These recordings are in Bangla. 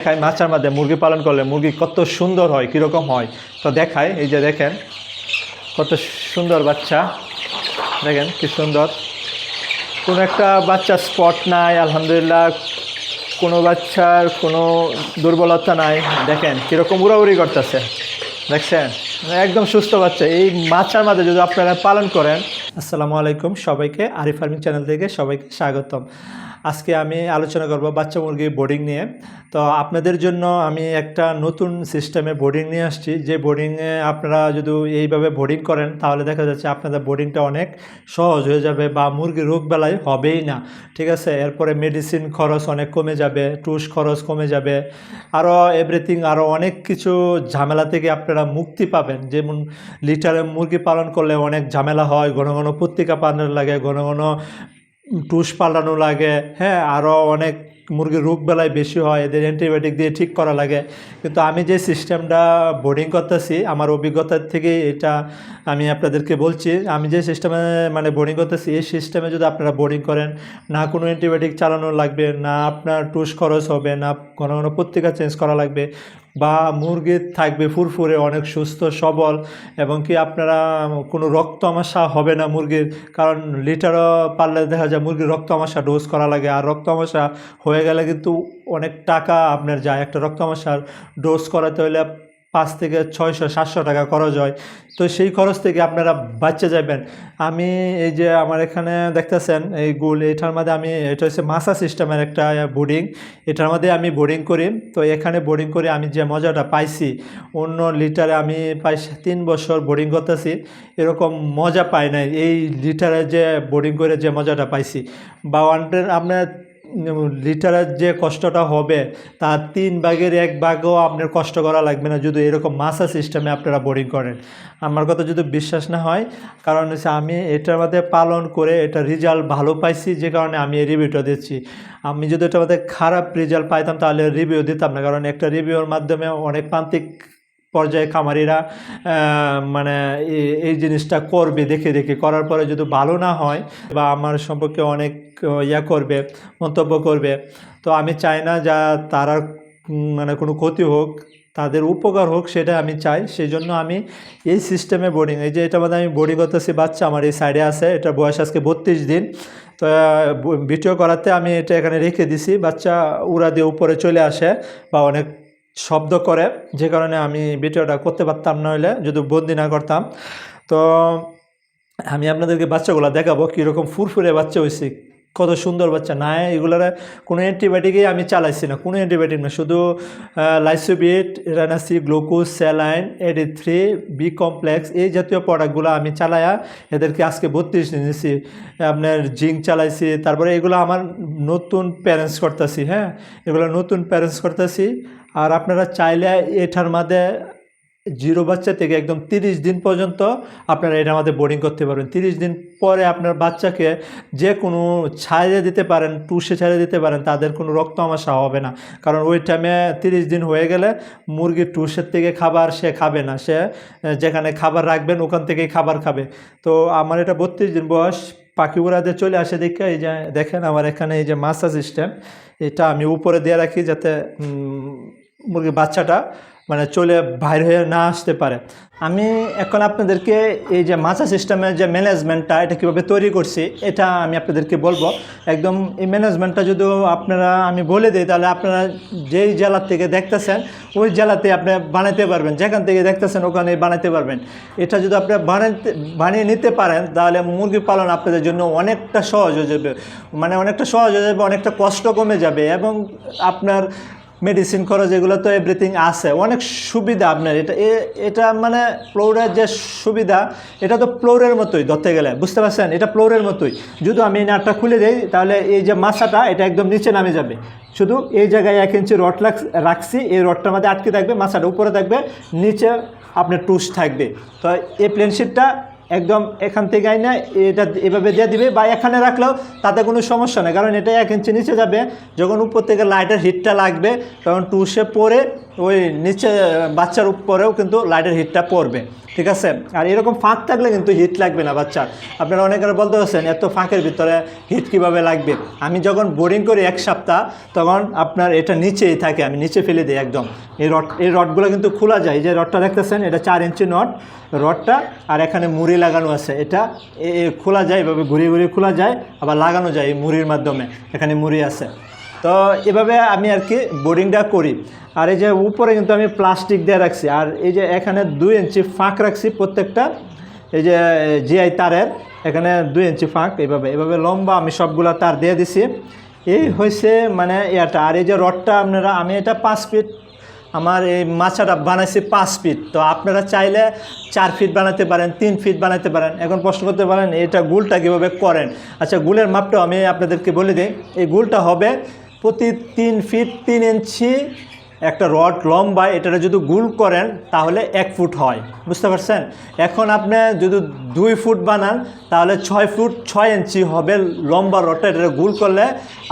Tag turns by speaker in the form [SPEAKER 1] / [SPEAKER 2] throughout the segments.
[SPEAKER 1] দেখায় মাচার মধ্যে মুরগি পালন করলে মুরগি কত সুন্দর হয়, কীরকম হয়? তো দেখায়, এই যে দেখেন, কত সুন্দর বাচ্চা। দেখেন কি সুন্দর। কোনো একটা বাচ্চার স্পট নাই, আলহামদুলিল্লাহ। কোনো বাচ্চার কোনো দুর্বলতা নাই। দেখেন, কীরকম উড়াউড়ি করতেছে। দেখছেন? একদম সুস্থ বাচ্চা। এই মাছার মাঝে যদি আপনারা পালন করেন, আসসালামু আলাইকুম সবাইকে, আরিফ ফার্মিং চ্যানেল থেকে সবাইকে স্বাগতম। আজকে আমি আলোচনা করব বাচ্চা মুরগি বোর্ডিং নিয়ে। তো আপনাদের জন্য আমি একটা নতুন সিস্টেমে বোর্ডিং নিয়ে আসছি। যে বোর্ডিংয়ে আপনারা যদি এইভাবে বোর্ডিং করেন, তাহলে দেখা যাচ্ছে আপনাদের বোর্ডিংটা অনেক সহজ হয়ে যাবে বা মুরগি রোগ বেলায় হবেই না। ঠিক আছে? এরপরে মেডিসিন খরচ অনেক কমে যাবে টুস খরচ কমে যাবে। আরও এভরিথিং আরও অনেক কিছু ঝামেলা থেকে আপনারা মুক্তি পাবেন। যেমন লিটারে মুরগি পালন করলে অনেক ঝামেলা হয়, ঘন ঘন পত্রিকা পালন লাগে, ঘন ঘন টুস পাল্টানো লাগে হ্যাঁ আরও অনেক মুরগির রোগ বেলায় বেশি হয়, এদের অ্যান্টিবায়োটিক দিয়ে ঠিক করা লাগে। কিন্তু আমি যে সিস্টেমটা বোর্ডিং করতেছি, আমার অভিজ্ঞতার থেকে এটা আমি আপনাদেরকে বলছি, আমি যে সিস্টেমে মানে বোর্ডিং করতেছি, এই সিস্টেমে যদি আপনারা বোর্ডিং করেন, না কোনো অ্যান্টিবায়োটিক চালানো লাগবে, না আপনার টুস খরচ হবে, না ঘন ঘন পত্রিকা চেঞ্জ করা লাগবে বা মুরগি থাকবে ফুরফুরে, অনেক সুস্থ, সবল, এবং কি আপনারা কোনো রক্ত আমাশা হবে না মুরগির? কারণ লিটারও পারলে দেখা যায় মুরগির রক্ত আমাশা ডোজ করা লাগে, আর রক্ত আমাশা হয়ে গেলে কিন্তু অনেক টাকা আপনার যায়। একটা রক্ত আমাশার ডোজ করাতে হলে পাঁচ থেকে ছয়শো, সাতশো টাকা খরচ হয়। তো সেই খরচ থেকে আপনারা বাচ্চা যাবেন আমি এই যে আমার এখানে দেখতেছেন, এই গুল, এটার মধ্যে আমি, এটা হচ্ছে মাসা সিস্টেমের একটা বোর্ডিং। এটার মধ্যে আমি বোর্ডিং করি। তো এখানে বোর্ডিং করে আমি যে মজাটা পাইছি, অন্য লিটারে আমি প্রায় তিন বছর বোর্ডিং করতেছি। এরকম মজা পাই নাই। এই লিটারে যে বোর্ডিং করে যে মজাটা পাইছি। বা ওয়ান আপনার লিটারের যে কষ্টটা হবে, তার তিন ভাগের এক ভাগও আপনার কষ্ট করা লাগবে না, যদি এরকম মাসা সিস্টেমে আপনারা বোরিং করেন। আমার কথা যদি বিশ্বাস না হয়, কারণ হচ্ছে আমি এটার মধ্যে পালন করে এটা রেজাল্ট ভালো পাইছি, যে কারণে আমি এই রিভিউটা দিচ্ছি। আমি যদি এটার মধ্যে খারাপ রেজাল্ট পাইতাম, তাহলে রিভিউ দিতাম না, কারণ একটা রিভিউর মাধ্যমে অনেক প্রান্তিক পর্যায়ে খামারিরা মানে এই জিনিসটা করবে, দেখে দেখে। করার পরে যদি ভালো না হয় বা আমার সম্পর্কে অনেক ইয়া করবে, মন্তব্য করবে, তো আমি চাই না যা তারা মানে কোনো ক্ষতি হোক, তাদের উপকার হোক সেটা আমি চাই। সেই জন্য আমি এই সিস্টেমে বোর্ডিং এই যে এটা মধ্যে আমি বোর্ডিং করতেছি, বাচ্চা আমার এই সাইডে আছে, এটা বয়স আজকে বত্রিশ দিন, তো ভিডিও করাতে আমি এটা এখানে রেখে দিছি, বাচ্চা উড়া দিয়ে উপরে চলে আসে বা অনেক শব্দ করে, যে কারণে আমি ভিডিওটা করতে পারতাম না হলে যদি বন্দি না করতাম। তো আমি আপনাদেরকে বাচ্চাগুলো দেখাবো, কীরকম ফুরফুরে বাচ্চা হয়েছে কত সুন্দর বাচ্চা। না, এগুলোর কোনো অ্যান্টিবায়োটিকই আমি চালাইছি না, কোনো অ্যান্টিবায়োটিক না। শুধু লাইসোবিট, রানাসি, glucose, saline AD three B complex, এই জাতীয় প্রোডাক্টগুলো আমি চালায়া এদেরকে আজকে বত্রিশ নিয়েছি আপনার জিঙ্ক চালাইছি, তারপরে এগুলো আমার নতুন প্যারেন্টস করতেছি হ্যাঁ? এগুলো নতুন প্যারেন্টস করতেছি। আর আপনারা চাইলে এটার মধ্যে জিরো বাচ্চা থেকে একদম তিরিশ দিন পর্যন্ত আপনারা এটার মধ্যে বোর্ডিং করতে পারবেন। তিরিশ দিন পরে আপনার বাচ্চাকে যে কোনো ছাড়িয়ে দিতে পারেন, টুসে ছাড়িয়ে দিতে পারেন, তাদের কোনো রক্ত আমাশা হবে না। কারণ ওই টাইমে তিরিশ দিন হয়ে গেলে মুরগির টুসের থেকে খাবার সে খাবে না। সে যেখানে খাবার রাখবেন ওখান থেকেই খাবার খাবে। তো আমার এটা বত্রিশ দিন বয়স। পাখি উড়াতে চলে আসে দেখে এই যে, দেখেন আমার এখানে এই যে মাসা সিস্টেম এটা আমি উপরে দিয়ে রাখি যাতে মুরগির বাচ্চাটা মানে চলে বাইর হয়ে না আসতে পারে। আমি এখন আপনাদেরকে এই যে মাছা সিস্টেমের যে ম্যানেজমেন্টটা, এটা কীভাবে তৈরি করছি, এটা আমি আপনাদেরকে বলব। একদম এই ম্যানেজমেন্টটা যদি আপনারা আমি বলে দিই, তাহলে আপনারা যেই জেলার থেকে দেখতেছেন, ওই জেলাতে আপনি বানাতে পারবেন। যেখান থেকে দেখতেছেন ওখানে বানাতে পারবেন। এটা যদি আপনি বানাতে বানিয়ে নিতে পারেন, তাহলে মুরগি পালন আপনাদের জন্য অনেকটা সহজ হয়ে যাবে। মানে অনেকটা সহজ হয়ে যাবে, অনেকটা কষ্ট কমে যাবে এবং আপনার মেডিসিন খরচ, এগুলো তো এভরিথিং আছে। অনেক সুবিধা আপনার। এটা এটা মানে ফ্লোরের যে সুবিধা, এটা তো ফ্লোরের মতোই ধরতে গেলে। বুঝতে পারছেন? এটা ফ্লোরের মতোই। যদি আমি এই নাটটা খুলে দিই, তাহলে এই যে মাছাটা, এটা একদম নিচে নামে যাবে। শুধু এই জায়গায় এক ইঞ্চি রড রাখছি, এই রডটার মধ্যে আটকে থাকবে, মাছাটা উপরে থাকবে, নিচে আপনার টুস থাকবে। তো এই প্লেন শিটটা একদম এখান থেকে আইনা এটা এভাবে দিয়ে দিবে বা এখানে রাখলেও তাতে কোনো সমস্যা নেই। কারণ এটা এক ইঞ্চি নিচে যাবে, যখন উপর থেকে লাইটের হিটটা লাগবে, তখন টুসে পরে ওই নিচে বাচ্চার উপরেও কিন্তু লাইটের হিটটা পড়বে, ঠিক আছে? আর এরকম ফাঁক থাকলে কিন্তু হিট লাগবে না বাচ্চার। আপনারা অনেকের বলতে পারছেন, এত ফাঁকের ভিতরে হিট কীভাবে লাগবে? আমি যখন বোরিং করি এক সপ্তাহ, তখন আপনার এটা নিচেই থাকে, আমি নিচে ফেলে দিই একদম। এই রড এই রডগুলো কিন্তু খোলা যায় যে রডটা দেখতেছেন, এটা চার ইঞ্চি নট রডটা আর এখানে মুড়ি লাগানো আছে, এটা খোলা যায়, এভাবে ঘুরিয়ে ঘুরিয়ে খোলা যায়, আবার লাগানো যায় এই মুড়ির মাধ্যমে, এখানে মুড়ি আছে। তো এভাবে আমি আর কি বোর্ডিংটা করি। আর এই যে উপরে কিন্তু আমি প্লাস্টিক দিয়ে রাখছি। আর এই যে এখানে দুই ইঞ্চি ফাঁক রাখছি প্রত্যেকটা। এই যে জিআই তারের, এখানে দুই ইঞ্চি ফাঁক এইভাবে এভাবে লম্বা আমি সবগুলা তার দিয়ে দিছি। এই হয়েছে মানে এটা আর এই যে রডটা আপনারা, আমি এটা পাঁচ ফিট আমার এই মাছাটা বানাইছি পাঁচ ফিট তো আপনারা চাইলে চার ফিট বানাতে পারেন, তিন ফিট বানাতে পারেন। এখন প্রশ্ন করতে পারেন, এটা গুলটা কীভাবে করেন? আচ্ছা গুলের মাপটাও আমি আপনাদেরকে বলে দিই। এই গুলটা হবে প্রতি তিন ফিট তিন ইঞ্চি একটা রড লম্বা এটা যদি গুল করেন, তাহলে এক ফুট হয়। বুঝতে পারছেন? এখন আপনি যদি দুই ফুট বানান, তাহলে ছয় ফুট ছয় ইঞ্চি হবে লম্বা রডটা এটা গুল করলে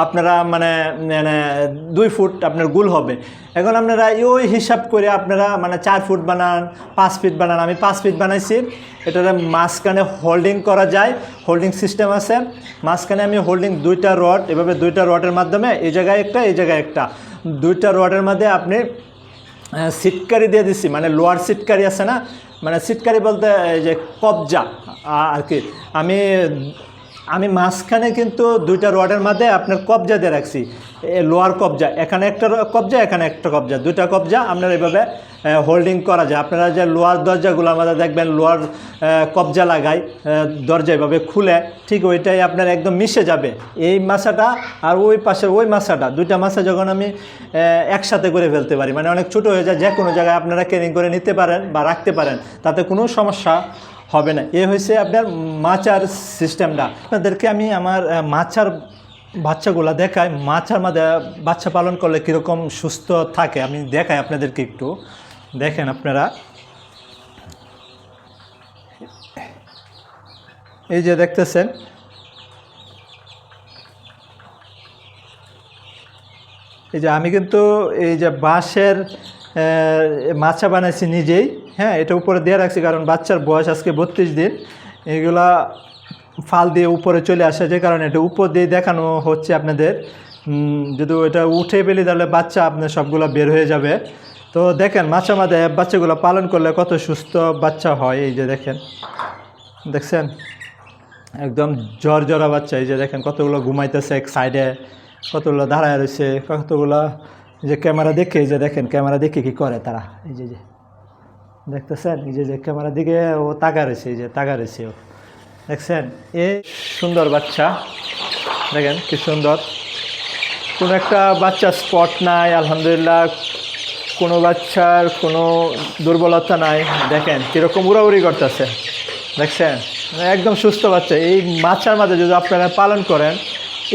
[SPEAKER 1] আপনারা মানে মানে দুই ফুট আপনার গুল হবে। এখন আপনারা ওই হিসাব করে আপনারা মানে চার ফুট বানান, পাঁচ ফিট বানান। আমি পাঁচ ফিট বানাইছি। এটাতে মাঝখানে হোল্ডিং করা যায়। হোল্ডিং সিস্টেম আছে। মাঝখানে আমি হোল্ডিং দুইটা রড, এভাবে দুইটা রডের মাধ্যমে এই জায়গায় একটা, এই জায়গায় একটা। দুইটা রডের মধ্যে আপনি সিটকারি দিয়ে দিছি মানে লোয়ার সিটকারি আছে না? মানে সিটকারি বলতে যে কবজা আর কি। আমি আমি মাঝখানে কিন্তু দুইটা রডের মধ্যে আপনার কবজা দিয়ে রাখছি। লোয়ার কবজা। এখানে একটা কবজা, এখানে একটা কবজা। দুইটা কবজা আপনার এইভাবে হোল্ডিং করা যায়। আপনারা যে লোয়ার দরজাগুলো আমাদের দেখবেন, লোয়ার কবজা লাগাই দরজা এভাবে খুলে, ঠিক ওইটাই আপনার একদম মিশে যাবে। এই মাছাটা আর ওই পাশের ওই মাছাটা, দুইটা মাছা যখন আমি একসাথে করে ফেলতে পারি মানে অনেক ছোটো হয়ে যায় যে কোনো জায়গায় আপনারা ক্যারিং করে নিতে পারেন বা রাখতে পারেন, তাতে কোনো সমস্যা হবে না। এ হয়েছে আপনার মাচার সিস্টেমটা আপনাদেরকে আমি আমার মাছার বাচ্চাগুলো দেখাই। মাছার মধ্যে বাচ্চা পালন করলে কীরকম সুস্থ থাকে, আমি দেখাই আপনাদেরকে একটু। দেখেন আপনারা। এই যে দেখতেছেন। এই যে আমি কিন্তু এই যে বাঁশের মাছা বানাইছি নিজেই। হ্যাঁ এটা উপরে দেওয়া রাখছি কারণ বাচ্চার বয়স আজকে বত্রিশ দিন। এগুলা ফাল দিয়ে উপরে চলে আসে যে কারণে এটা উপর দিয়ে দেখানো হচ্ছে আপনাদের। যদি ওটা উঠে পেলে তাহলে বাচ্চা আপনার সবগুলো বের হয়ে যাবে। তো দেখেন মাছা মাঝে বাচ্চাগুলো পালন করলে কত সুস্থ বাচ্চা হয়, এই যে দেখেন। দেখছেন? একদম জ্বর জরা বাচ্চা, এই যে দেখেন কতগুলো ঘুমাইতেছে এক সাইডে, কতগুলো দাঁড়ায় রয়েছে, কতগুলো যে ক্যামেরা দেখে, এই যে দেখেন ক্যামেরা দেখে কি করে তারা, এই যে যে। দেখতেছেন? এই যে যে ক্যামেরা দিকে ও তাকা রয়েছে এই যে তাকা রয়েছে ও। দেখছেন? এ সুন্দর বাচ্চা। দেখেন কি সুন্দর। কোনো একটা বাচ্চা স্পট নাই, আলহামদুলিল্লাহ। কোনো বাচ্চার কোনো দুর্বলতা নাই। দেখেন কীরকম উড়াউড়ি করতেছে। দেখছেন? একদম সুস্থ বাচ্চা। এই মাছার মাঝে যদি আপনারা পালন করেন,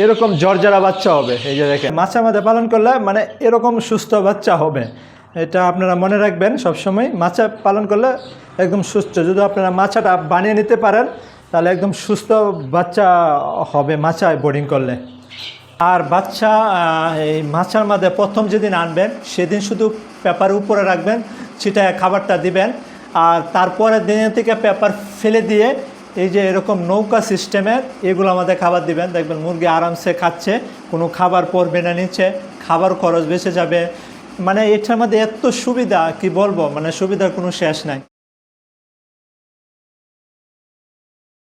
[SPEAKER 1] এরকম জর্জারা বাচ্চা হবে। এই যে দেখেন, মাছার মাঝে পালন করলে মানে এরকম সুস্থ বাচ্চা হবে। এটা আপনারা মনে রাখবেন সবসময়। মাছা পালন করলে একদম সুস্থ। যদি আপনারা মাছাটা বানিয়ে নিতে পারেন, তাহলে একদম সুস্থ বাচ্চা হবে মাছায় বোর্ডিং করলে। আর বাচ্চা এই মাছার মধ্যে প্রথম যেদিন আনবেন, সেদিন শুধু পেপার উপরে রাখবেন, ছিটায় খাবারটা দিবেন। আর তারপরের দিনের থেকে পেপার ফেলে দিয়ে এই যে এরকম নৌকা সিস্টেমের এগুলো আমাদের খাবার দিবেন। দেখবেন মুরগি আরামসে খাচ্ছে, কোনো খাবার পড়বে না নিচে, খাবার খরচ বেঁচে যাবে। মানে এটার মধ্যে এত সুবিধা কি বলব? মানে সুবিধার কোনো শেষ নাই।